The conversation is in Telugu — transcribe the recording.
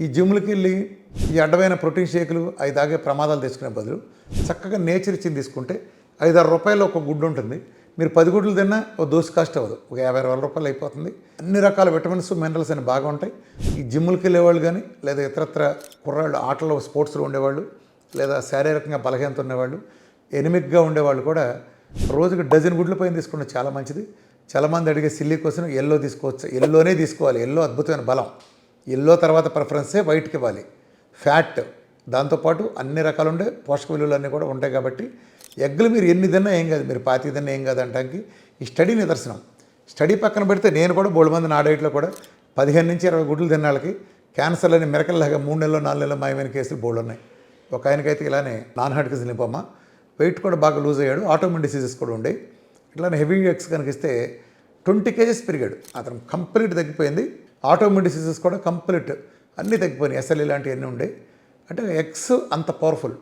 ఈ జిమ్లకి వెళ్ళి ఈ అడ్డమైన ప్రోటీన్ షేకులు అవి తాగే ప్రమాదాలు తెచ్చుకునే బదులు చక్కగా నేచర్ ఇచ్చింది తీసుకుంటే ఐదారు రూపాయలు ఒక గుడ్డు ఉంటుంది. మీరు పది గుడ్లు తిన్నా ఒక దోశ కాస్ట్ అవ్వదు. ఒక యాభై వేల రూపాయలు అయిపోతుంది. అన్ని రకాల విటమిన్స్ మినరల్స్ అని బాగా ఉంటాయి. ఈ జిమ్లకి వెళ్ళేవాళ్ళు కానీ లేదా ఇతరత్ర కుర్రాళ్ళు ఆటలో స్పోర్ట్స్లో ఉండేవాళ్ళు లేదా శారీరకంగా బలహీనత ఉండేవాళ్ళు ఎనిమిక్గా ఉండేవాళ్ళు కూడా రోజుకి డజన్ గుడ్ల పైన తీసుకుంటే చాలా మంచిది. చాలామంది అడిగే సిల్లీ కోసం ఎల్లో తీసుకోవచ్చు? ఎల్లోనే తీసుకోవాలి. ఎల్లో అద్భుతమైన బలం. ఎల్లో తర్వాత ప్రిఫరెన్సే వైట్కి ఇవ్వాలి. ఫ్యాట్ దాంతోపాటు అన్ని రకాలు ఉండే పోషక విలువలు అన్నీ కూడా ఉంటాయి కాబట్టి ఎగ్గులు మీరు ఎన్ని తిన్నా ఏం కాదు మీరు పాతి తిన్నా ఏం కాదు అంటానికి ఈ స్టడీ నిదర్శనం. స్టడీ పక్కన పెడితే నేను కూడా బోడు మంది నా డైట్లో కూడా పదిహేను నుంచి ఇరవై గుడ్లు తిన్న వాళ్ళకి క్యాన్సర్ అని మిరకల్లాగా మూడు నెలలు నాలుగు నెలలు మాయమైన కేసులు బోర్డు ఉన్నాయి. ఒక ఆయనకైతే ఇలానే నాన్ హార్ట్కి నింపమ్మా వెయిట్ కూడా బాగా లూజ్ అయ్యాడు. ఆటోమిన్ డిసీజెస్ కూడా ఉండే. ఇట్లానే హెవీ ఎక్స్ కనిపిస్తే ట్వంటీ కేజెస్ పెరిగాడు. అతను కంప్లీట్ తగ్గిపోయింది. ఆటోమిన్ డిసీజెస్ కూడా కంప్లీట్ అన్నీ తగ్గిపోయినాయి. ఎస్ఎల్ఈ ఇలాంటివన్నీ ఉండే. అంటే ఎగ్స్ అంత పవర్ఫుల్